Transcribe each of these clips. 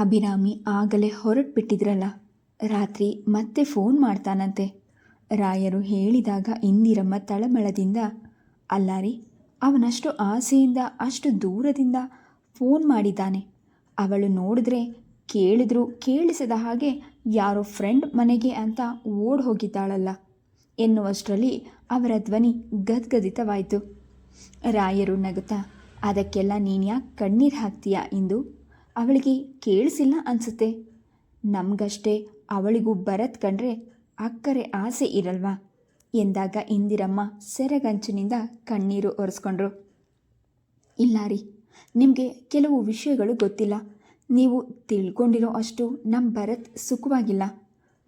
ಅಭಿರಾಮಿ ಆಗಲೇ ಹೊರಟ್ಬಿಟ್ಟಿದ್ರಲ್ಲ. ರಾತ್ರಿ ಮತ್ತೆ ಫೋನ್ ಮಾಡ್ತಾನಂತೆ. ರಾಯರು ಹೇಳಿದಾಗ ಇಂದಿರಮ್ಮ ತಳಮಳದಿಂದ ಅಲ್ಲ ರೀ ಅವನಷ್ಟು ಆಸೆಯಿಂದ, ಅಷ್ಟು ದೂರದಿಂದ ಫೋನ್ ಮಾಡಿದ್ದಾನೆ. ಅವಳು ನೋಡಿದ್ರೆ ಕೇಳಿದ್ರು ಕೇಳಿಸದ ಹಾಗೆ ಯಾರೋ ಫ್ರೆಂಡ್ ಮನೆಗೆ ಅಂತ ಓಡ್ ಹೋಗಿದ್ದಾಳಲ್ಲ ಎನ್ನುವಷ್ಟರಲ್ಲಿ ಅವರ ಧ್ವನಿ ಗದ್ಗದಿತವಾಯಿತು. ರಾಯರು ನಗುತ್ತಾ, ಅದಕ್ಕೆಲ್ಲ ನೀನು ಯಾಕೆ ಕಣ್ಣೀರು ಹಾಕ್ತೀಯಾ ಇಂದು? ಅವಳಿಗೆ ಕೇಳಿಸಿಲ್ಲ ಅನಿಸುತ್ತೆ. ನಮಗಷ್ಟೇ ಅವಳಿಗೂ ಭರತ್ ಕಂಡ್ರೆ ಅಕ್ಕರೆ ಆಸೆ ಇರಲ್ವಾ? ಎಂದಾಗ ಇಂದಿರಮ್ಮ ಸೆರೆಗಂಚಿನಿಂದ ಕಣ್ಣೀರು ಒರೆಸ್ಕೊಂಡ್ರು. ಇಲ್ಲ ರೀ, ನಿಮಗೆ ಕೆಲವು ವಿಷಯಗಳು ಗೊತ್ತಿಲ್ಲ. ನೀವು ತಿಳ್ಕೊಂಡಿರೋ ಅಷ್ಟು ನಮ್ಮ ಭರತ್ ಸುಖವಾಗಿಲ್ಲ.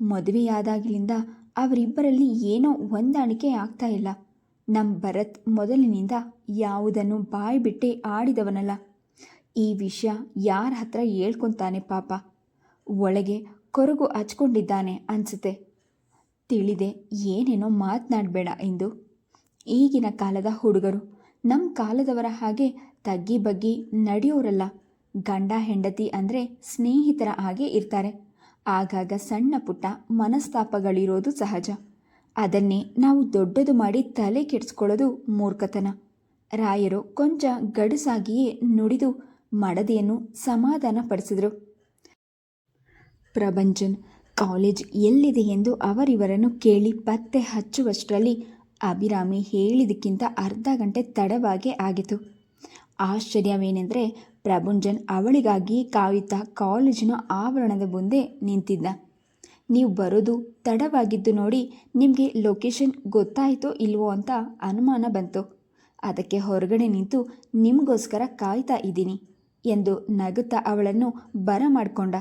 ಮದುವೆಯಾದಾಗಲಿಂದ ಅವರಿಬ್ಬರಲ್ಲಿ ಏನೋ ಹೊಂದಾಣಿಕೆ ಆಗ್ತಾ ಇಲ್ಲ. ನಮ್ಮ ಭರತ್ ಮೊದಲಿನಿಂದ ಯಾವುದನ್ನು ಬಾಯಿ ಬಿಟ್ಟೇ ಆಡಿದವನಲ್ಲ. ಈ ವಿಷಯ ಯಾರ ಹತ್ರ ಹೇಳ್ಕೊತಾನೆ ಪಾಪ. ಒಳಗೆ ಕೊರಗು ಹಚ್ಕೊಂಡಿದ್ದಾನೆ ಅನಿಸುತ್ತೆ. ತಿಳಿದೆ ಏನೇನೋ ಮಾತನಾಡಬೇಡ ಎಂದು ಈಗಿನ ಕಾಲದ ಹುಡುಗರು ನಮ್ಮ ಕಾಲದವರ ಹಾಗೆ ತಗ್ಗಿ ಬಗ್ಗಿ ನಡೆಯೋರಲ್ಲ. ಗಂಡ, ಹೆಂಡತಿ ಅಂದರೆ ಸ್ನೇಹಿತರ ಹಾಗೆ ಇರ್ತಾರೆ. ಆಗಾಗ ಸಣ್ಣ ಪುಟ್ಟ ಮನಸ್ತಾಪಗಳಿರೋದು ಸಹಜ. ಅದನ್ನೇ ನಾವು ದೊಡ್ಡದು ಮಾಡಿ ತಲೆ ಕೆಡಿಸ್ಕೊಳ್ಳೋದು ಮೂರ್ಖತನ. ರಾಯರು ಕೊಂಚ ಗಡುಸಾಗಿಯೇ ನುಡಿದು ಮಡದಿಯನ್ನು ಸಮಾಧಾನಪಡಿಸಿದರು. ಪ್ರಭಂಜನ್, ಕಾಲೇಜ್ ಎಲ್ಲಿದೆ ಎಂದು ಅವರಿವರನ್ನು ಕೇಳಿ ಪತ್ತೆ ಹಚ್ಚುವಷ್ಟರಲ್ಲಿ ಅಭಿರಾಮಿ ಹೇಳಿದಕ್ಕಿಂತ ಅರ್ಧ ಗಂಟೆ ತಡವಾಗೇ ಆಗಿತು ಆಶ್ಚರ್ಯವೇನೆಂದರೆ ಪ್ರಭುಂಜನ್ ಅವಳಿಗಾಗಿ ಕಾಯುತ್ತಾ ಕಾಲೇಜಿನ ಆವರಣದ ಮುಂದೆ ನಿಂತಿದ್ದ. ನೀವು ಬರೋದು ತಡವಾಗಿದ್ದು ನೋಡಿ ನಿಮಗೆ ಲೊಕೇಶನ್ ಗೊತ್ತಾಯಿತೋ ಇಲ್ವೋ ಅಂತ ಅನುಮಾನ ಬಂತು. ಅದಕ್ಕೆ ಹೊರಗಡೆ ನಿಂತು ನಿಮಗೋಸ್ಕರ ಕಾಯ್ತಾ ಇದ್ದೀನಿ. ಎಂದು ನಗುತ್ತಾ ಅವಳನ್ನು ಬರಮಾಡಿಕೊಂಡ.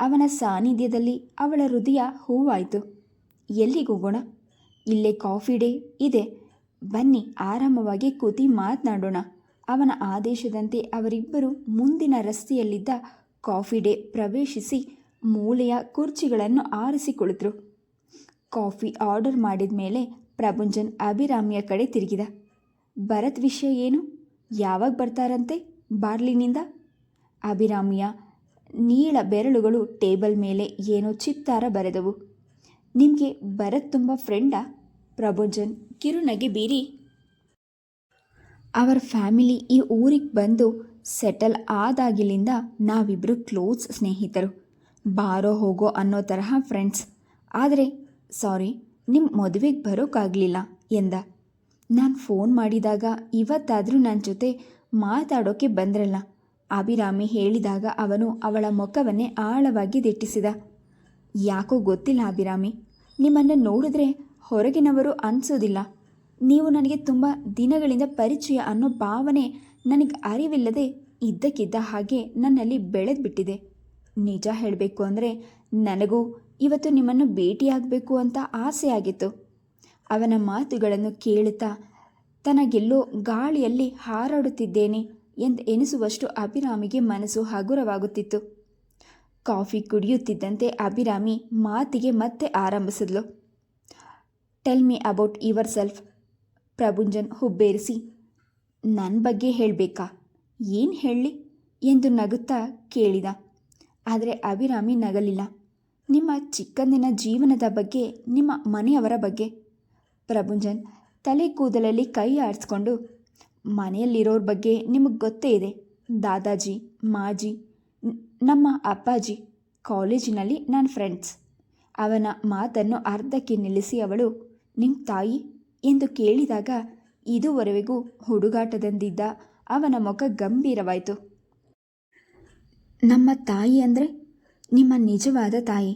ಅವನ ಸಾನ್ನಿಧ್ಯದಲ್ಲಿ ಅವಳ ಹೃದಯ ಹೂವಾಯಿತು. ಎಲ್ಲಿಗೋಗೋಣ ಇಲ್ಲೇ ಕಾಫಿ ಡೇ ಇದೆ. ಬನ್ನಿ, ಆರಾಮವಾಗಿ ಕೂತಿ ಮಾತನಾಡೋಣ. ಅವನ ಆದೇಶದಂತೆ ಅವರಿಬ್ಬರು ಮುಂದಿನ ರಸ್ತೆಯಲ್ಲಿದ್ದ ಕಾಫಿ ಡೇ ಪ್ರವೇಶಿಸಿ ಮೂಲೆಯ ಕುರ್ಚಿಗಳನ್ನು ಆರಿಸಿಕೊಳ್ಳಿದ್ರು. ಕಾಫಿ ಆರ್ಡರ್ ಮಾಡಿದ ಮೇಲೆ ಪ್ರಭುಂಜನ್ ಅಭಿರಾಮಿಯ ಕಡೆ ತಿರುಗಿದ. ಭರತ್ ವಿಷಯ ಏನು? ಯಾವಾಗ ಬರ್ತಾರಂತೆ? ಬಾರ್ಲಿನಿಂದ? ಅಭಿರಾಮಿಯ ನೀಳ ಬೆರಳುಗಳು ಟೇಬಲ್ ಮೇಲೆ ಏನೋ ಚಿತ್ತಾರ ಬರೆದವು. ನಿಮಗೆ ಭರತ್ ತುಂಬ ಫ್ರೆಂಡಾ ಪ್ರಭುಜನ್ ಕಿರುನಗೆ ಬೀರಿ. ಅವರ ಫ್ಯಾಮಿಲಿ ಈ ಊರಿಗೆ ಬಂದು ಸೆಟಲ್ ಆದಾಗಿಲಿಂದ ನಾವಿಬ್ಬರು ಕ್ಲೋಸ್ ಸ್ನೇಹಿತರು. ಬಾರೋ ಹೋಗೋ ಅನ್ನೋ ತರಹ ಫ್ರೆಂಡ್ಸ್ ಆದರೆ ಸಾರಿ ನಿಮ್ಮ ಮದುವೆಗೆ ಬರೋಕ್ಕಾಗಲಿಲ್ಲ ಎಂದ. ನಾನು ಫೋನ್ ಮಾಡಿದಾಗ ಇವತ್ತಾದರೂ ನನ್ನ ಜೊತೆ ಮಾತಾಡೋಕ್ಕೆ ಬಂದ್ರಲ್ಲ. ಅಭಿರಾಮಿ ಹೇಳಿದಾಗ ಅವನು ಅವಳ ಮುಖವನ್ನೇ ಆಳವಾಗಿ ದಿಟ್ಟಿಸಿದ. ಯಾಕೋ ಗೊತ್ತಿಲ್ಲ ಅಭಿರಾಮಿ, ನಿಮ್ಮನ್ನು ನೋಡಿದ್ರೆ ಹೊರಗಿನವರು ಅನಿಸೋದಿಲ್ಲ. ನೀವು ನನಗೆ ತುಂಬ ದಿನಗಳಿಂದ ಪರಿಚಯ ಅನ್ನೋ ಭಾವನೆ ನನಗೆ ಅರಿವಿಲ್ಲದೆ ಇದ್ದಕ್ಕಿದ್ದ ಹಾಗೆ ನನ್ನಲ್ಲಿ ಬೆಳೆದ್ಬಿಟ್ಟಿದೆ. ನಿಜ ಹೇಳಬೇಕು ಅಂದರೆ ನನಗೂ ಇವತ್ತು ನಿಮ್ಮನ್ನು ಭೇಟಿಯಾಗಬೇಕು ಅಂತ ಆಸೆ ಆಗಿತ್ತು. ಅವನ ಮಾತುಗಳನ್ನು ಕೇಳುತ್ತಾ ತನಗೆಲ್ಲೋ ಗಾಳಿಯಲ್ಲಿ ಹಾರಾಡುತ್ತಿದ್ದೇನೆ. ಎಂದು ಎನಿಸುವಷ್ಟು ಅಭಿರಾಮಿಗೆ ಮನಸ್ಸು ಹಗುರವಾಗುತ್ತಿತ್ತು. ಕಾಫಿ ಕುಡಿಯುತ್ತಿದ್ದಂತೆ ಅಭಿರಾಮಿ ಮಾತಿಗೆ ಮತ್ತೆ ಆರಂಭಿಸಿದ್ಲು. Tell me about yourself Prabhunjan ಹುಬ್ಬೇರಿಸಿ. ನನ್ನ ಬಗ್ಗೆ ಹೇಳಬೇಕಾ? ಏನು ಹೇಳಲಿ ಎಂದು ನಗುತ್ತಾ ಕೇಳಿದ. ಆದರೆ ಅಭಿರಾಮಿ ನಗಲಿಲ್ಲ. ನಿಮ್ಮ ಚಿಕ್ಕಂದಿನ ಜೀವನದ ಬಗ್ಗೆ, ನಿಮ್ಮ ಮನೆಯವರ ಬಗ್ಗೆ? ಪ್ರಭುಂಜನ್ ತಲೆ ಕೂದಲಲ್ಲಿ ಕೈ ಆಡಿಸ್ಕೊಂಡು ಮನೆಯಲ್ಲಿರೋರ ಬಗ್ಗೆ ನಿಮಗೆ ಗೊತ್ತೇ ಇದೆ. ದಾದಾಜಿ, ಮಾಜಿ ನಮ್ಮ ಅಪ್ಪಾಜಿ, ಕಾಲೇಜಿನಲ್ಲಿ ನನ್ನ ಫ್ರೆಂಡ್ಸ್. ಅವನ ಮಾತನ್ನು ಅರ್ಧಕ್ಕೆ ನಿಲ್ಲಿಸಿ ಅವಳು ನಿಮ್ಮ ತಾಯಿ? ಎಂದು ಕೇಳಿದಾಗ ಇದುವರೆಗೂ ಹುಡುಗಾಟದಂದಿದ್ದ ಅವನ ಮುಖ ಗಂಭೀರವಾಯಿತು. ನಮ್ಮ ತಾಯಿ ಅಂದರೆ? ನಿಮ್ಮ ನಿಜವಾದ ತಾಯಿ.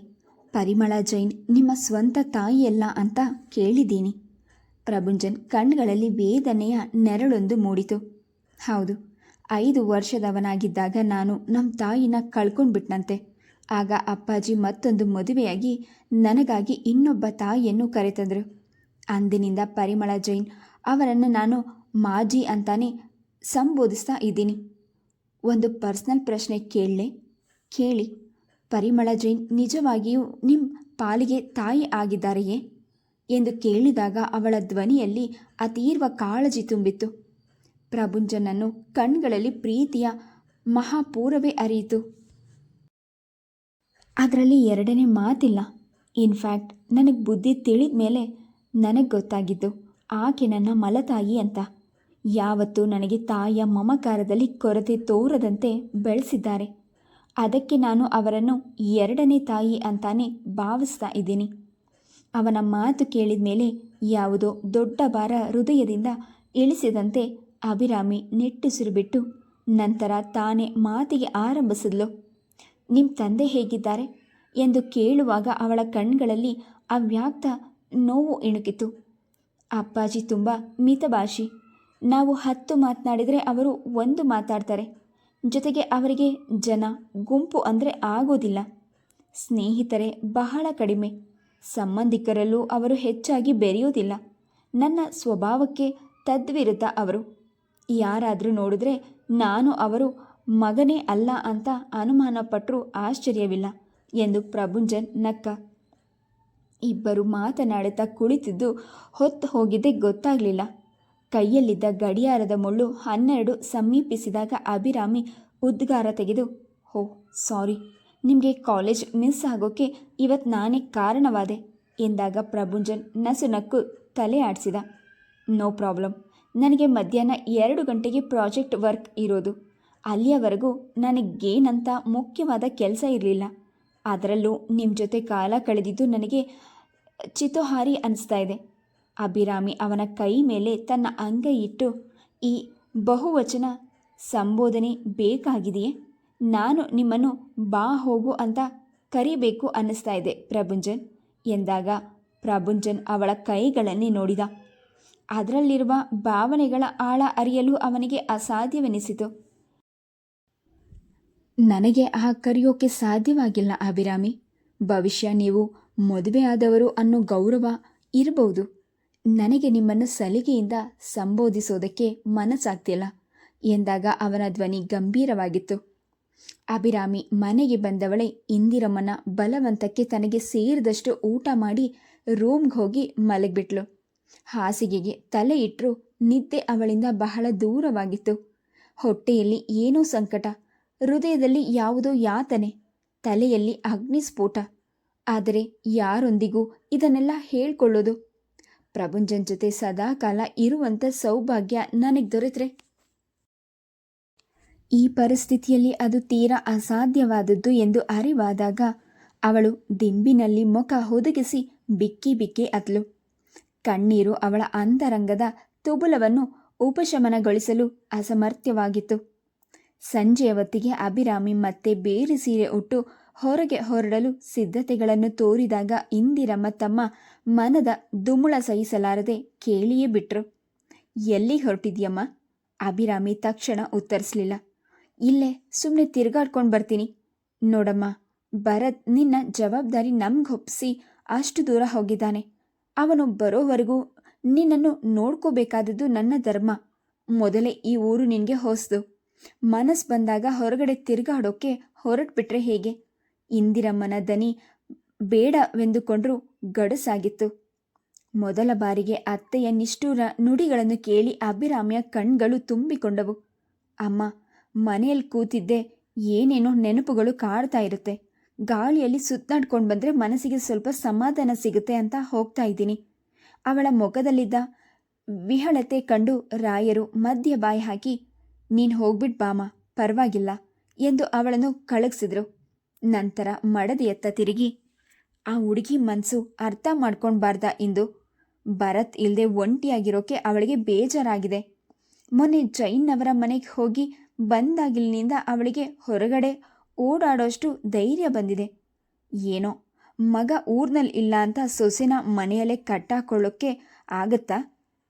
ಪರಿಮಳ ಜೈನ್ ನಿಮ್ಮ ಸ್ವಂತ ತಾಯಿಯಲ್ಲ ಅಂತ ಕೇಳಿದ್ದೀನಿ. ಪ್ರಭುಂಜನ್ ಕಣ್ಗಳಲ್ಲಿ ವೇದನೆಯ ನೆರಳೊಂದು ಮೂಡಿತು. ಹೌದು, ಐದು ವರ್ಷದವನಾಗಿದ್ದಾಗ ನಾನು ನಮ್ಮ ತಾಯಿನ ಕಳ್ಕೊಂಡ್ಬಿಟ್ನಂತೆ. ಆಗ ಅಪ್ಪಾಜಿ ಮತ್ತೊಂದು ಮದುವೆಯಾಗಿ ನನಗಾಗಿ ಇನ್ನೊಬ್ಬ ತಾಯಿಯನ್ನು ಕರೆತಂದರು. ಅಂದಿನಿಂದ ಪರಿಮಳ ಜೈನ್ ಅವರನ್ನು ನಾನು ಮಾಜಿ ಅಂತಾನೆ ಸಂಬೋಧಿಸ್ತಾ ಇದ್ದೀನಿ. ಒಂದು ಪರ್ಸ್ನಲ್ ಪ್ರಶ್ನೆ ಕೇಳಲೆ? ಕೇಳಿ. ಪರಿಮಳ ಜೈನ್, ನಿಜವಾಗಿಯೂ ನಿಮ್ಮ ಪಾಲಿಗೆ ತಾಯಿ ಆಗಿದ್ದಾರೆಯೇ? ಎಂದು ಕೇಳಿದಾಗ ಅವಳ ಧ್ವನಿಯಲ್ಲಿ ಅತೀರ್ವ ಕಾಳಜಿ ತುಂಬಿತ್ತು. ಪ್ರಭುಂಜನನ್ನು ಕಣ್ಗಳಲ್ಲಿ ಪ್ರೀತಿಯ ಮಹಾಪೂರವೇ ಅರಿಯಿತು. ಅದರಲ್ಲಿ ಎರಡನೇ ಮಾತಿಲ್ಲ. ಇನ್ಫ್ಯಾಕ್ಟ್ ನನಗೆ ಬುದ್ಧಿ ತಿಳಿದ ಮೇಲೆ ನನಗೆ ಗೊತ್ತಾಗಿದ್ದು ಆಕೆ ನನ್ನ ಮಲತಾಯಿ ಅಂತ. ಯಾವತ್ತೂ ನನಗೆ ತಾಯಿಯ ಮಮಕಾರದಲ್ಲಿ ಕೊರತೆ ತೋರದಂತೆ ಬೆಳೆಸಿದ್ದಾರೆ. ಅದಕ್ಕೆ ನಾನು ಅವರನ್ನು ಎರಡನೇ ತಾಯಿ ಅಂತಾನೆ ಭಾವಿಸ್ತಾ ಇದ್ದೀನಿ. ಅವನ ಮಾತು ಕೇಳಿದ ಮೇಲೆ ಯಾವುದೋ ದೊಡ್ಡ ಭಾರ ಹೃದಯದಿಂದ ಇಳಿಸಿದಂತೆ ಅಭಿರಾಮಿ ನಿಟ್ಟುಸಿರು ಬಿಟ್ಟು ನಂತರ ತಾನೇ ಮಾತಿಗೆ ಆರಂಭಿಸಿದ್ಲು. ನಿಮ್ಮ ತಂದೆ ಹೇಗಿದ್ದಾರೆ? ಎಂದು ಕೇಳುವಾಗ ಅವಳ ಕಣ್ಗಳಲ್ಲಿ ಅವ್ಯಾಕ್ತ ನೋವು ಇಣುಕಿತು. ಅಪ್ಪಾಜಿ ತುಂಬ ಮಿತಭಾಷಿ. ನಾವು ಹತ್ತು ಮಾತನಾಡಿದರೆ ಅವರು ಒಂದು ಮಾತಾಡ್ತಾರೆ. ಜೊತೆಗೆ ಅವರಿಗೆ ಜನ ಗುಂಪು ಅಂದರೆ ಆಗೋದಿಲ್ಲ. ಸ್ನೇಹಿತರೆ ಬಹಳ ಕಡಿಮೆ. ಸಂಬಂಧಿಕರಲ್ಲೂ ಅವರು ಹೆಚ್ಚಾಗಿ ಬೆರೆಯುವುದಿಲ್ಲ. ನನ್ನ ಸ್ವಭಾವಕ್ಕೆ ತದ್ವಿರುದ್ಧ ಅವರು. ಯಾರಾದರೂ ನೋಡಿದ್ರೆ ನಾನು ಅವರು ಮಗನೇ ಅಲ್ಲ ಅಂತ ಅನುಮಾನ ಪಟ್ಟರೂ ಆಶ್ಚರ್ಯವಿಲ್ಲ ಎಂದು ಪ್ರಭುಂಜನ್ ನಕ್ಕ. ಇಬ್ಬರು ಮಾತನಾಡುತ್ತಾ ಕುಳಿತಿದ್ದು ಹೊತ್ತು ಹೋಗಿದ್ದೆ ಗೊತ್ತಾಗಲಿಲ್ಲ. ಕೈಯಲ್ಲಿದ್ದ ಗಡಿಯಾರದ ಮುಳ್ಳು ಹನ್ನೆರಡು ಸಮೀಪಿಸಿದಾಗ ಅಭಿರಾಮಿ ಉದ್ಗಾರ ತೆಗೆದು ಹೋ ಸಾರಿ. ನಿಮಗೆ ಕಾಲೇಜ್ ಮಿಸ್ ಆಗೋಕ್ಕೆ ಇವತ್ತು ನಾನೇ ಕಾರಣವಾದೆ ಎಂದಾಗ ಪ್ರಭುಂಜನ್ ನಸುನಕ್ಕು ತಲೆ ಆಡಿಸಿದ. ನೋ ಪ್ರಾಬ್ಲಮ್ ನನಗೆ ಮಧ್ಯಾಹ್ನ ಎರಡು ಗಂಟೆಗೆ ಪ್ರಾಜೆಕ್ಟ್ ವರ್ಕ್ ಇರೋದು. ಅಲ್ಲಿಯವರೆಗೂ ನನಗೇನಂತ ಮುಖ್ಯವಾದ ಕೆಲಸ ಇರಲಿಲ್ಲ. ಅದರಲ್ಲೂ ನಿಮ್ಮ ಜೊತೆ ಕಾಲ ಕಳೆದಿದ್ದು ನನಗೆ ಚಿತೋಹಾರಿ ಅನಿಸ್ತಾ ಇದೆ. ಅಭಿರಾಮಿ ಅವನ ಕೈ ಮೇಲೆ ತನ್ನ ಅಂಗೈ ಇಟ್ಟು, ಈ ಬಹುವಚನ ಸಂಬೋಧನೆ ಬೇಕಾಗಿದೆಯೇ? ನಾನು ನಿಮ್ಮನ್ನು ಬಾ ಹೋಗು ಅಂತ ಕರಿಬೇಕು ಅನ್ನಿಸ್ತಾ ಇದೆ ಪ್ರಭುಂಜನ್. ಎಂದಾಗ ಪ್ರಭುಂಜನ್ ಅವಳ ಕೈಗಳನ್ನೇ ನೋಡಿದ. ಅದರಲ್ಲಿರುವ ಭಾವನೆಗಳ ಆಳ ಅರಿಯಲು ಅವನಿಗೆ ಅಸಾಧ್ಯವೆನಿಸಿತು. ನನಗೆ ಆ ಕರೆಯೋಕೆ ಸಾಧ್ಯವಾಗಿಲ್ಲ ಅಭಿರಾಮಿ. ಭವಿಷ್ಯ ನೀವು ಮದುವೆಯಾದವರು ಅನ್ನೋ ಗೌರವ ಇರಬಹುದು. ನನಗೆ ನಿಮ್ಮನ್ನು ಸಲಿಗೆಯಿಂದ ಸಂಬೋಧಿಸೋದಕ್ಕೆ ಮನಸ್ಸಾಗ್ತಿಲ್ಲ. ಎಂದಾಗ ಅವನ ಧ್ವನಿ ಗಂಭೀರವಾಗಿತ್ತು. ಅಭಿರಾಮಿ ಮನೆಗೆ ಬಂದವಳೆ ಇಂದಿರಮ್ಮನ ಬಲವಂತಕ್ಕೆ ತನಗೆ ಸೇರಿದಷ್ಟು ಊಟ ಮಾಡಿ ರೂಮ್ಗೆ ಹೋಗಿ ಮಲಗಿಬಿಟ್ಲು. ಹಾಸಿಗೆಗೆ ತಲೆ ಇಟ್ಟರು ನಿದ್ದೆ ಅವಳಿಂದ ಬಹಳ ದೂರವಾಗಿತ್ತು. ಹೊಟ್ಟೆಯಲ್ಲಿ ಏನೋ ಸಂಕಟ, ಹೃದಯದಲ್ಲಿ ಯಾವುದೋ ಯಾತನೆ, ತಲೆಯಲ್ಲಿ ಅಗ್ನಿಸ್ಫೋಟ. ಆದರೆ ಯಾರೊಂದಿಗೂ ಇದನ್ನೆಲ್ಲ ಹೇಳ್ಕೊಳ್ಳೋದು? ಪ್ರಭುಂಜನ್ ಜೊತೆ ಸದಾಕಾಲ ಇರುವಂಥ ಸೌಭಾಗ್ಯ ನನಗೆ ದೊರೆತ್ರೆ. ಈ ಪರಿಸ್ಥಿತಿಯಲ್ಲಿ ಅದು ತೀರಾ ಅಸಾಧ್ಯವಾದದ್ದು ಎಂದು ಅರಿವಾದಾಗ ಅವಳು ದಿಂಬಿನಲ್ಲಿ ಮುಖ ಹುದುಗಿಸಿ ಬಿಕ್ಕಿ ಬಿಕ್ಕಿ ಅತ್ಲು ಕಣ್ಣೀರು ಅವಳ ಅಂತರಂಗದ ತುಬುಲವನ್ನು ಉಪಶಮನಗೊಳಿಸಲು ಅಸಮರ್ಥ್ಯವಾಗಿತ್ತು. ಸಂಜೆಯ ಹೊತ್ತಿಗೆ ಅಭಿರಾಮಿ ಮತ್ತೆ ಬೇರೆ ಸೀರೆ ಉಟ್ಟು ಹೊರಗೆ ಹೊರಡಲು ಸಿದ್ಧತೆಗಳನ್ನು ತೋರಿದಾಗ ಇಂದಿರಮ್ಮ ತಮ್ಮ ಮನದ ದುಮುಳ ಸಹಿಸಲಾರದೆ ಕೇಳಿಯೇ ಬಿಟ್ರು. ಎಲ್ಲಿ ಹೊರಟಿದ್ಯಮ್ಮ? ಅಭಿರಾಮಿ ತಕ್ಷಣ ಉತ್ತರಿಸಲಿಲ್ಲ. ಇಲ್ಲೇ ಸುಮ್ಮನೆ ತಿರ್ಗಾಡ್ಕೊಂಡು ಬರ್ತೀನಿ. ನೋಡಮ್ಮ, ಭರತ್ ನಿನ್ನ ಜವಾಬ್ದಾರಿ ನಮ್ಗೊಪ್ಪಿಸಿ ಅಷ್ಟು ದೂರ ಹೋಗಿದ್ದಾನೆ. ಅವನು ಬರೋವರೆಗೂ ನಿನ್ನನ್ನು ನೋಡ್ಕೋಬೇಕಾದದ್ದು ನನ್ನ ಧರ್ಮ. ಮೊದಲೇ ಈ ಊರು ನಿನಗೆ ಹೊಸ್ದು. ಮನಸ್ಸು ಬಂದಾಗ ಹೊರಗಡೆ ತಿರುಗಾಡೋಕ್ಕೆ ಹೊರಟ್ಬಿಟ್ರೆ ಹೇಗೆ? ಇಂದಿರಮ್ಮನ ದನಿ ಬೇಡವೆಂದುಕೊಂಡ್ರೂ ಗಡಸಾಗಿತ್ತು. ಮೊದಲ ಬಾರಿಗೆ ಅತ್ತೆಯ ನಿಷ್ಠೂರ ನುಡಿಗಳನ್ನು ಕೇಳಿ ಅಭಿರಾಮಿಯ ಕಣ್ಗಳು ತುಂಬಿಕೊಂಡವು. ಅಮ್ಮ ಮನೆಯಲ್ಲಿ ಕೂತಿದ್ದೆ, ಏನೇನೋ ನೆನಪುಗಳು ಕಾಡ್ತಾ ಇರುತ್ತೆ. ಗಾಳಿಯಲ್ಲಿ ಸುತ್ತಾಡ್ಕೊಂಡು ಬಂದರೆ ಮನಸ್ಸಿಗೆ ಸ್ವಲ್ಪ ಸಮಾಧಾನ ಸಿಗುತ್ತೆ ಅಂತ ಹೋಗ್ತಾ ಇದ್ದೀನಿ. ಅವಳ ಮೊಗದಲ್ಲಿದ್ದ ವಿಹಳತೆ ಕಂಡು ರಾಯರು ಮಧ್ಯ ಬಾಯಿ ಹಾಕಿ, ನೀನು ಹೋಗ್ಬಿಟ್ ಬಾಮ, ಪರವಾಗಿಲ್ಲ, ಎಂದು ಅವಳನ್ನು ಕಳಗಿಸಿದ್ರು. ನಂತರ ಮಡದಿಯತ್ತ ತಿರುಗಿ, ಆ ಹುಡುಗಿ ಮನಸ್ಸು ಅರ್ಥ ಮಾಡ್ಕೊಳ್ಬಾರ್ದ ಇಂದು. ಭರತ್ ಇಲ್ಲದೆ ಒಂಟಿಯಾಗಿರೋಕೆ ಅವಳಿಗೆ ಬೇಜಾರಾಗಿದೆ. ಮೊನ್ನೆ ಜೈನ್ನವರ ಮನೆಗೆ ಹೋಗಿ ಬಂದಾಗಿಲಿನಿಂದ ಅವಳಿಗೆ ಹೊರಗಡೆ ಓಡಾಡೋಷ್ಟು ಧೈರ್ಯ ಬಂದಿದೆ. ಏನೋ, ಮಗ ಊರ್ನಲ್ಲಿ ಇಲ್ಲ ಅಂತ ಸೊಸೆನ ಮನೆಯಲ್ಲೇ ಕಟ್ಟಾಕೊಳ್ಳೋಕ್ಕೆ ಆಗತ್ತಾ?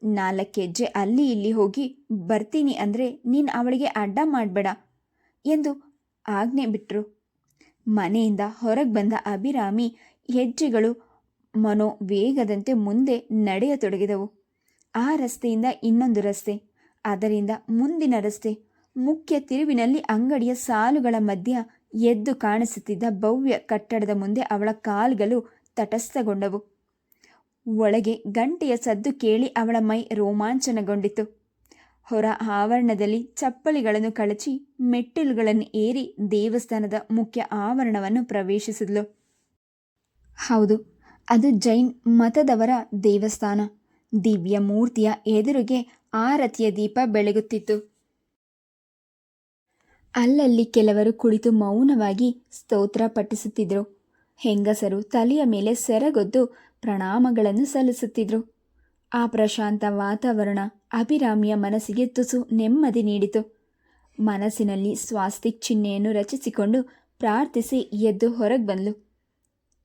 ನಾಲ್ಕು ಹೆಜ್ಜೆ ಅಲ್ಲಿ ಇಲ್ಲಿ ಹೋಗಿ ಬರ್ತೀನಿ ಅಂದರೆ ನೀನು ಅವಳಿಗೆ ಅಡ್ಡ ಮಾಡಬೇಡ ಎಂದು ಆಜ್ಞೆ ಬಿಟ್ಟರು ಮನೆಯಿಂದ ಹೊರಗೆ ಬಂದ ಅಭಿರಾಮಿ ಹೆಜ್ಜೆಗಳು ಮನೋ ವೇಗದಂತೆ ಮುಂದೆ ನಡೆಯತೊಡಗಿದವು. ಆ ರಸ್ತೆಯಿಂದ ಇನ್ನೊಂದು ರಸ್ತೆ, ಅದರಿಂದ ಮುಂದಿನ ರಸ್ತೆ ಮುಖ್ಯ ತಿರುವಿನಲ್ಲಿ ಅಂಗಡಿಯ ಸಾಲುಗಳ ಮಧ್ಯ ಎದ್ದು ಕಾಣಿಸುತ್ತಿದ್ದ ಭವ್ಯ ಕಟ್ಟಡದ ಮುಂದೆ ಅವಳ ಕಾಲುಗಳು ತಟಸ್ಥಗೊಂಡವು. ಒಳಗೆ ಗಂಟೆಯ ಸದ್ದು ಕೇಳಿ ಅವಳ ಮೈ ರೋಮಾಂಚನಗೊಂಡಿತು. ಹೊರ ಆವರಣದಲ್ಲಿ ಚಪ್ಪಲಿಗಳನ್ನು ಕಳಚಿ ಮೆಟ್ಟಿಲುಗಳನ್ನು ಏರಿ ದೇವಸ್ಥಾನದ ಮುಖ್ಯ ಆವರಣವನ್ನು ಪ್ರವೇಶಿಸಿದ್ಲು. ಹೌದು, ಅದು ಜೈನ್ ಮತದವರ ದೇವಸ್ಥಾನ. ದಿವ್ಯ ಮೂರ್ತಿಯ ಎದುರಿಗೆ ಆರತಿಯ ದೀಪ ಬೆಳಗುತ್ತಿತ್ತು. ಅಲ್ಲಲ್ಲಿ ಕೆಲವರು ಕುಳಿತು ಮೌನವಾಗಿ ಸ್ತೋತ್ರ ಪಠಿಸುತ್ತಿದ್ದರು ಹೆಂಗಸರು ತಲೆಯ ಮೇಲೆ ಸೆರಗೊದ್ದು ಪ್ರಣಾಮಗಳನ್ನು ಸಲ್ಲಿಸುತ್ತಿದ್ದರು ಆ ಪ್ರಶಾಂತ ವಾತಾವರಣ ಅಭಿರಾಮಿಯ ಮನಸ್ಸಿಗೆ ತುಸು ನೆಮ್ಮದಿ ನೀಡಿತು. ಮನಸ್ಸಿನಲ್ಲಿ ಸ್ವಾಸ್ತಿಕ್ ಚಿಹ್ನೆಯನ್ನು ರಚಿಸಿಕೊಂಡು ಪ್ರಾರ್ಥಿಸಿ ಎದ್ದು ಹೊರಗೆ ಬಂದ್ಲು.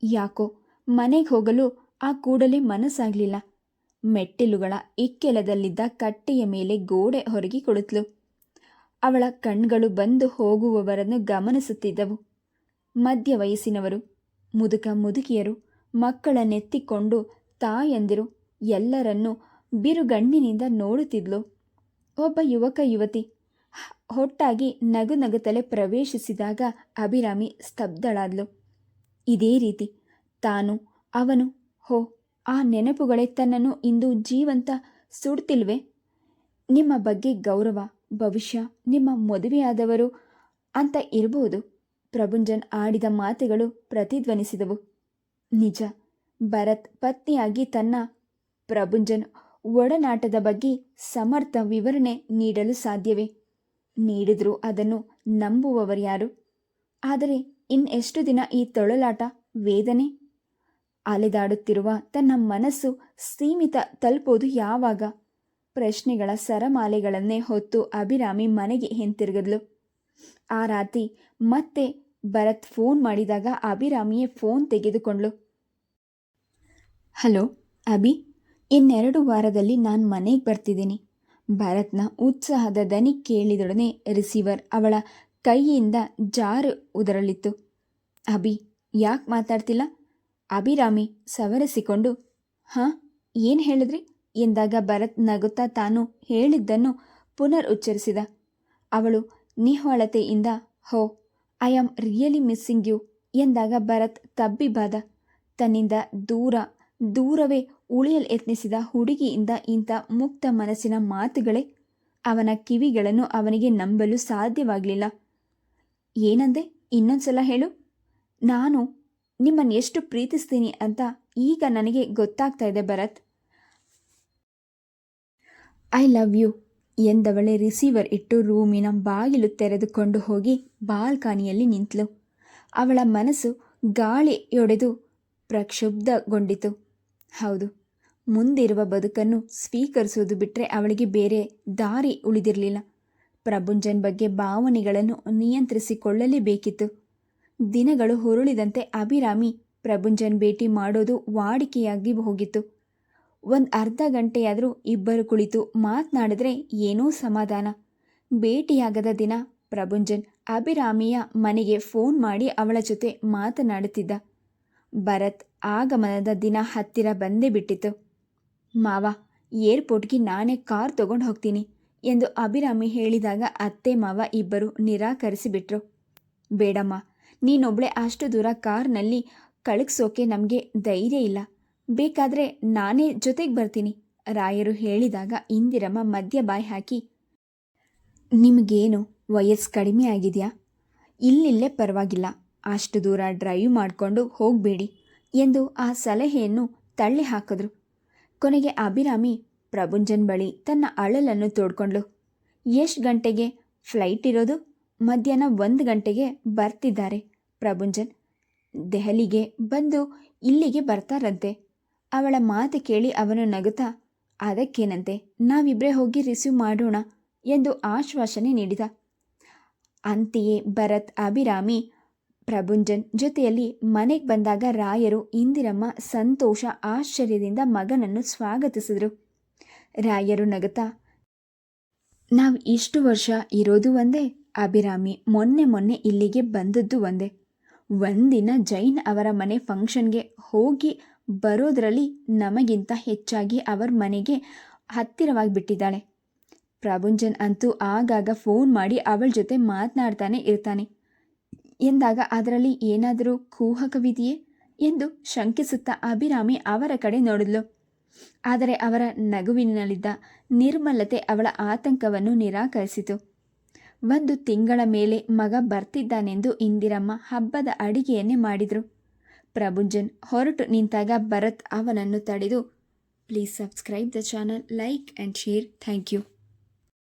ಯಾಕೋ ಮನೆಗೆ ಹೋಗಲು ಆ ಕೂಡಲೇ ಮನಸ್ಸಾಗಲಿಲ್ಲ. ಮೆಟ್ಟಿಲುಗಳ ಇಕ್ಕೆಲದಲ್ಲಿದ್ದ ಕಟ್ಟೆಯ ಮೇಲೆ ಗೋಡೆ ಹೊರಗೆ ಕುಳಿತಳು ಅವಳ ಕಣ್ಗಳು ಬಂದು ಹೋಗುವವರನ್ನು ಗಮನಿಸುತ್ತಿದ್ದವು. ಮಧ್ಯ ವಯಸ್ಸಿನವರು, ಮುದುಕ ಮುದುಕಿಯರು ಮಕ್ಕಳನ್ನೆತ್ತಿಕೊಂಡು ತಾಯಂದಿರು ಎಲ್ಲರನ್ನೂ ಬಿರುಗಣ್ಣಿನಿಂದ ನೋಡುತ್ತಿದ್ಲು. ಒಬ್ಬ ಯುವಕ ಯುವತಿ ಹೊಟ್ಟಾಗಿ ನಗು ನಗುತ್ತಲೇ ಪ್ರವೇಶಿಸಿದಾಗ ಅಭಿರಾಮಿ ಸ್ತಬ್ಧಳಾದ್ಲು. ಇದೇ ರೀತಿ ತಾನು, ಅವನು, ಹೋ, ಆ ನೆನಪುಗಳೇ ತನ್ನನ್ನು ಇಂದು ಜೀವಂತ ಸುಡ್ತಿಲ್ವೆ? ನಿಮ್ಮ ಬಗ್ಗೆ ಗೌರವ ಭವಿಷ್ಯ, ನಿಮ್ಮ ಮದುವೆಯಾದವರು ಅಂತ ಇರಬಹುದು ಪ್ರಭುಂಜನ್ ಆಡಿದ ಮಾತುಗಳು ಪ್ರತಿಧ್ವನಿಸಿದವು. ನಿಜ, ಭರತ್ ಪತ್ನಿಯಾಗಿ ತನ್ನ ಪ್ರಭುಂಜನ್ ಒಡನಾಟದ ಬಗ್ಗೆ ಸಮರ್ಥ ವಿವರಣೆ ನೀಡಲು ಸಾಧ್ಯವೇ? ನೀಡಿದರೂ ಅದನ್ನು ನಂಬುವವರ್ಯಾರು ಆದರೆ ಇನ್ನೆಷ್ಟು ದಿನ ಈ ತೊಳಲಾಟ, ವೇದನೆ? ಅಲೆದಾಡುತ್ತಿರುವ ತನ್ನ ಮನಸ್ಸು ಸೀಮಿತ ತಲುಪೋದು ಯಾವಾಗ? ಪ್ರಶ್ನೆಗಳ ಸರಮಾಲೆಗಳನ್ನೇ ಹೊತ್ತು ಅಭಿರಾಮಿ ಮನೆಗೆ ಹಿಂತಿರುಗಿದ್ಲು. ಆ ರಾತ್ರಿ ಮತ್ತೆ ಭರತ್ ಫೋನ್ ಮಾಡಿದಾಗ ಅಭಿರಾಮಿಯೇ ಫೋನ್ ತೆಗೆದುಕೊಂಡ್ಳು. ಹಲೋ, ಅಭಿ, ಇನ್ನೆರಡು ವಾರದಲ್ಲಿ ನಾನು ಮನೆಗೆ ಬರ್ತಿದ್ದೀನಿ. ಭರತ್ನ ಉತ್ಸಾಹದ ದನಿ ಕೇಳಿದೊಡನೆ ರಿಸೀವರ್ ಅವಳ ಕೈಯಿಂದ ಜಾರು ಉದರಲಿತ್ತು. ಅಭಿ, ಯಾಕೆ ಮಾತಾಡ್ತಿಲ್ಲ? ಅಭಿರಾಮಿ ಸವರಿಸಿಕೊಂಡು, ಹಾಂ, ಏನು ಹೇಳಿದ್ರಿ? ಎಂದಾಗ ಭರತ್ ನಗುತ್ತಾ ತಾನು ಹೇಳಿದ್ದನ್ನು ಪುನರ್ ಉಚ್ಚರಿಸಿದ ಅವಳು ನಿಹ್ವಳತೆಯಿಂದ ಹೋ I am really missing you ಎಂದಾಗ ಭರತ್ ತಬ್ಬಿಬಾದ. ತನ್ನಿಂದ ದೂರ, ದೂರವೇ ಉಳಿಯಲು ಯತ್ನಿಸಿದ ಹುಡುಗಿಯಿಂದ ಇಂಥ ಮುಕ್ತ ಮನಸ್ಸಿನ ಮಾತುಗಳೇ, ಅವನ ಕಿವಿಗಳನ್ನು ಅವನಿಗೆ ನಂಬಲು ಸಾಧ್ಯವಾಗಲಿಲ್ಲ. ಏನಂದೆ? ಇನ್ನೊಂದ್ಸಲ ಹೇಳು. ನಾನು ನಿಮ್ಮನ್ನು ಎಷ್ಟು ಪ್ರೀತಿಸ್ತೀನಿ ಅಂತ ಈಗ ನನಗೆ ಗೊತ್ತಾಗ್ತಾ ಇದೆ ಭರತ್. ಐ ಲವ್ ಯು ಎಂದವಳೆ ರಿಸೀವರ್ ಇಟ್ಟು ರೂಮಿನ ಬಾಗಿಲು ತೆರೆದುಕೊಂಡು ಹೋಗಿ ಬಾಲ್ಕನಿಯಲ್ಲಿ ನಿಂತಳು ಅವಳ ಮನಸ್ಸು ಗಾಳಿಯೊಡೆದು ಪ್ರಕ್ಷುಬ್ಧಗೊಂಡಿತು. ಹೌದು, ಮುಂದಿರುವ ಬದುಕನ್ನು ಸ್ವೀಕರಿಸುವುದು ಬಿಟ್ಟರೆ ಅವಳಿಗೆ ಬೇರೆ ದಾರಿ ಉಳಿದಿರಲಿಲ್ಲ. ಪ್ರಭುಂಜನ್ ಬಗ್ಗೆ ಭಾವನೆಗಳನ್ನು ನಿಯಂತ್ರಿಸಿಕೊಳ್ಳಲೇಬೇಕಿತ್ತು. ದಿನಗಳು ಹುರುಳಿದಂತೆ ಅಭಿರಾಮಿ ಪ್ರಭುಂಜನ್ ಭೇಟಿ ಮಾಡೋದು ವಾಡಿಕೆಯಾಗಿ ಹೋಗಿತ್ತು. ಒಂದು ಅರ್ಧ ಗಂಟೆಯಾದರೂ ಇಬ್ಬರು ಕುಳಿತು ಮಾತನಾಡಿದ್ರೆ ಏನೂ ಸಮಾಧಾನ. ಭೇಟಿಯಾಗದ ದಿನ ಪ್ರಭುಂಜನ್ ಅಭಿರಾಮಿಯ ಮನೆಗೆ ಫೋನ್ ಮಾಡಿ ಅವಳ ಜೊತೆ ಮಾತನಾಡುತ್ತಿದ್ದ. ಭರತ್ ಆಗಮನದ ದಿನ ಹತ್ತಿರ ಬಂದೇ ಬಿಟ್ಟಿತು ಮಾವ, ಏರ್ಪೋರ್ಟ್ಗೆ ನಾನೇ ಕಾರ್ ತಗೊಂಡು ಹೋಗ್ತೀನಿ ಎಂದು ಅಭಿರಾಮಿ ಹೇಳಿದಾಗ ಅತ್ತೆ ಮಾವ ಇಬ್ಬರು ನಿರಾಕರಿಸಿಬಿಟ್ರು. ಬೇಡಮ್ಮ, ನೀನೊಬ್ಳೆ ಅಷ್ಟು ದೂರ ಕಾರ್ನಲ್ಲಿ ಕಳಗ್ಸೋಕೆ ನಮಗೆ ಧೈರ್ಯ ಇಲ್ಲ. ಬೇಕಾದರೆ ನಾನೇ ಜೊತೆಗೆ ಬರ್ತೀನಿ. ರಾಯರು ಹೇಳಿದಾಗ ಇಂದಿರಮ್ಮ ಮಧ್ಯ ಬಾಯಿ ಹಾಕಿ, ನಿಮಗೇನು ವಯಸ್ಸು ಕಡಿಮೆ ಆಗಿದೆಯಾ? ಇಲ್ಲಿಲ್ಲೇ ಪರವಾಗಿಲ್ಲ. ಅಷ್ಟು ದೂರ ಡ್ರೈವ್ ಮಾಡಿಕೊಂಡು ಹೋಗಬೇಡಿ ಎಂದು ಆ ಸಲಹೆಯನ್ನು ತಳ್ಳಿ ಹಾಕಿದ್ರು. ಕೊನೆಗೆ ಅಭಿರಾಮಿ ಪ್ರಭುಂಜನ್ ಬಳಿ ತನ್ನ ಅಳಲನ್ನು ತೋಡ್ಕೊಂಡ್ಳು. ಎಷ್ಟು ಗಂಟೆಗೆ ಫ್ಲೈಟ್ ಇರೋದು? ಮಧ್ಯಾಹ್ನ ಒಂದು ಗಂಟೆಗೆ ಬರ್ತಿದ್ದಾರೆ. ಪ್ರಭುಂಜನ್, ದೆಹಲಿಗೆ ಬಂದು ಇಲ್ಲಿಗೆ ಬರ್ತಾರಂತೆ. ಅವಳ ಮಾತು ಕೇಳಿ ಅವನು ನಗುತ್ತಾ, ಅದಕ್ಕೇನಂತೆ? ನಾವಿಬ್ಬರೇ ಹೋಗಿ ರಿಸೀವ್ ಮಾಡೋಣ ಎಂದು ಆಶ್ವಾಸನೆ ನೀಡಿದ. ಅಂತೆಯೇ ಭರತ್, ಅಭಿರಾಮಿ, ಪ್ರಭುಂಜನ್ ಜೊತೆಯಲ್ಲಿ ಮನೆಗೆ ಬಂದಾಗ ರಾಯರು, ಇಂದಿರಮ್ಮ, ಸಂತೋಷ, ಆಶ್ಚರ್ಯದಿಂದ ಮಗನನ್ನು ಸ್ವಾಗತಿಸಿದರು. ರಾಯರು ನಗುತ್ತಾ, ನಾವು ಇಷ್ಟು ವರ್ಷ ಇರೋದು ಒಂದೇ, ಅಭಿರಾಮಿ, ಮೊನ್ನೆ ಮೊನ್ನೆ ಇಲ್ಲಿಗೆ ಬಂದದ್ದು ಒಂದೇ. ಒಂದಿನ ಜೈನ್ ಅವರ ಮನೆ ಫಂಕ್ಷನ್ಗೆ ಹೋಗಿ ಬರೋದರಲ್ಲಿ ನಮಗಿಂತ ಹೆಚ್ಚಾಗಿ ಅವರ ಮನೆಗೆ ಹತ್ತಿರವಾಗಿ ಬಿಟ್ಟಿದ್ದಾಳೆ. ಪ್ರಭುಂಜನ್ ಅಂತೂ ಆಗಾಗ ಫೋನ್ ಮಾಡಿ ಅವಳ ಜೊತೆ ಮಾತನಾಡ್ತಾನೆ ಇರ್ತಾನೆ. ಎಂದಾಗ ಅದರಲ್ಲಿ ಏನಾದರೂ ಕೂಹಕವಿದೆಯೇ? ಎಂದು ಶಂಕಿಸುತ್ತಾ ಅಭಿರಾಮಿ ಅವರ ಕಡೆ ನೋಡಿದ್ಲು. ಆದರೆ ಅವರ ನಗುವಿನಲ್ಲಿದ್ದ ನಿರ್ಮಲತೆ ಅವಳ ಆತಂಕವನ್ನು ನಿರಾಕರಿಸಿತು. ಒಂದು ತಿಂಗಳ ಮೇಲೆ ಮಗ ಬರ್ತಿದ್ದಾನೆಂದು ಇಂದಿರಮ್ಮ ಹಬ್ಬದ ಅಡಿಗೆಯನ್ನೇ ಮಾಡಿದರು. ಪ್ರಭುಂಜನ್ ಹೊರಟು ನಿಂತಾಗ ಭರತ್ ಅವನನ್ನು ತಡೆದು, please subscribe the channel, like and share. Thank you.